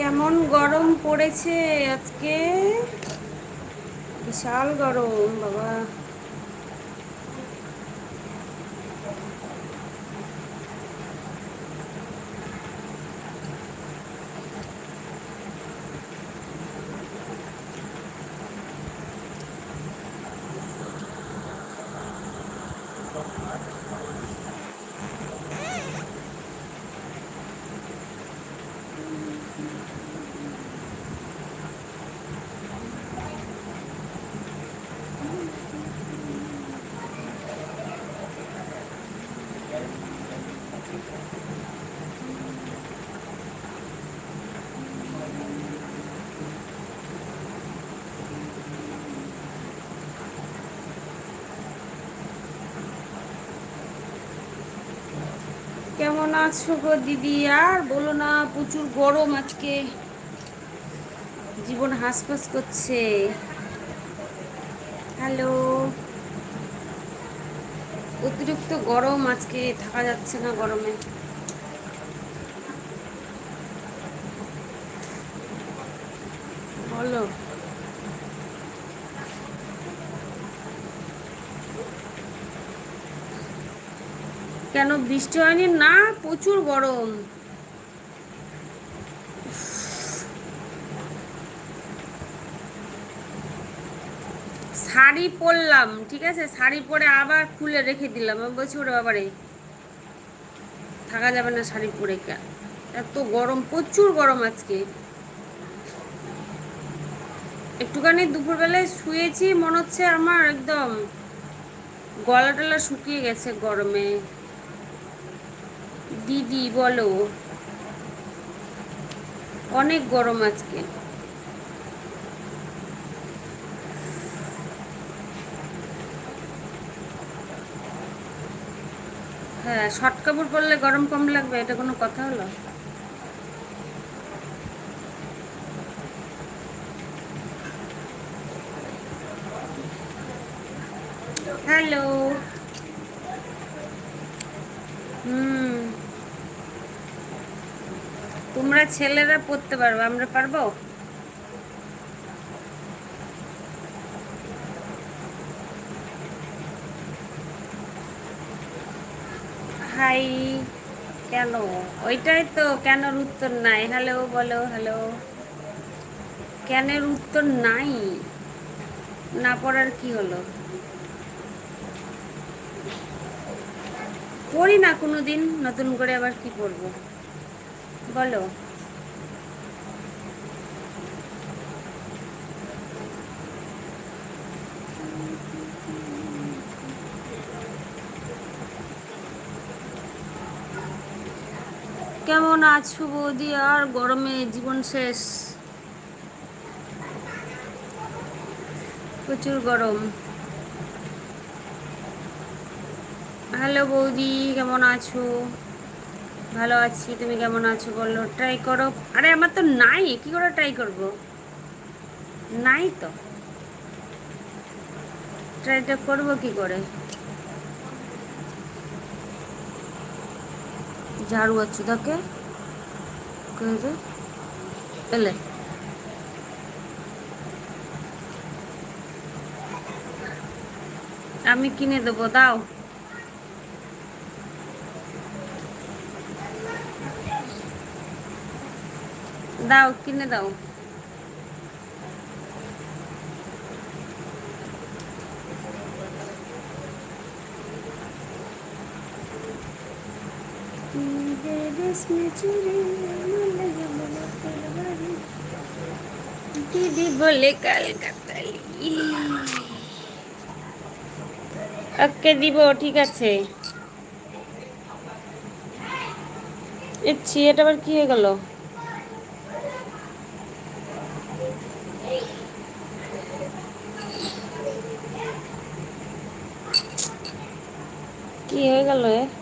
কেমন গরম পড়েছে আজকে? বিশাল গরম বাবা। কেমন আছো গো দিদি? আর বলো না, প্রচুর গরম আজকে। জীবন হাসপাস করছে। হ্যালো। অতিরিক্ত গরম আজকে, থাকা যাচ্ছে না গরমে। বলো। কেন বৃষ্টি হয়নি? না, প্রচুর গরম। শাড়ি পরলাম, ঠিক আছে? শাড়ি পরে আবার খুলে রেখে দিলাম। আমি বলছি, ওরে বাবারে, থাকা যাবে না শাড়ি পরে এত গরম, প্রচুর গরম আজকে। একটুখানি দুপুরবেলায় শুয়েছি, মনে হচ্ছে আমার একদম গলা টলা শুকিয়ে গেছে গরমে। দিদি, বলো। অনেক গরম আজকে। হ্যাঁ শর্ট কাপড় পরলে গরম কম লাগবে, এটা কোনো কথা হলো? হ্যালো। হুম। তোমরা ছেলেরা পড়তে পারব, আমরা পারব? হাই, কেন? ওইটাই তো কেনর উত্তর নাই। হ্যালো, বলো, হ্যালো। কেনের উত্তর নাই? না পড়ার কি হলো? পড়ি না কোনো দিন নতুন করে আবার কি পড়ব? বলো। কেমন আছো বৌদি? আর গরমে জীবন শেষ। প্রচুর গরম। হ্যালো বৌদি কেমন আছো? ভালো আছি, তুমি কেমন আছো বলল ট্রাই করো। আরে, আমার তো নাই। কি করে ট্রাই করব? নাই তো। ট্রাইটা করব কি করে? ঝাড়ু আছে তাকে এলে। আমি কিনে দেবো, দাও। দাও কিনে দাও। দিদি বলে কালকাতালি। ওকে দিব ঠিক আছে। এ এটা আবার কি হয়ে গেল? কি হয়ে গেল এ